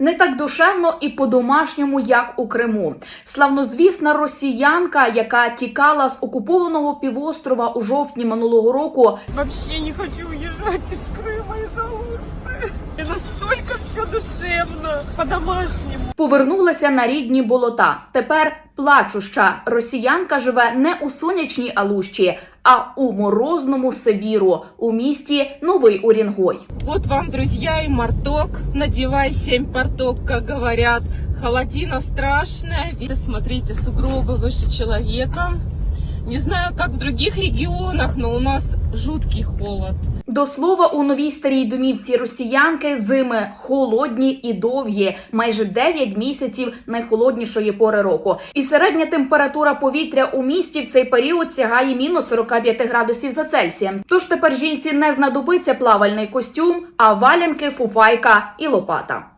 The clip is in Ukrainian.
Не так душевно і по-домашньому, як у Криму. Славнозвісна росіянка, яка тікала з окупованого півострова у жовтні минулого року, Вообще не хочу уезжать из Крыма из-за Алушты. И настолько все душевно, по-домашнему. повернулася на рідні болота. Тепер плачуща росіянка живе не у сонячній Алущі, а у морозному Сибіру у місті Новий Урінгой. Вот вам, друзья, і марток. Надівай сім порток, як говорят. Холодина страшна. Смотрите, сугробы выше человека. Не знаю, как в других регионах, но у нас жуткий холод. До слова, у новій старій домівці росіянки зими холодні і довгі, майже 9 місяців найхолоднішої пори року. І середня температура повітря у місті в цей період сягає мінус 45 градусів за Цельсієм. Тож тепер жінці не знадобиться плавальний костюм, а валянки, фуфайка і лопата.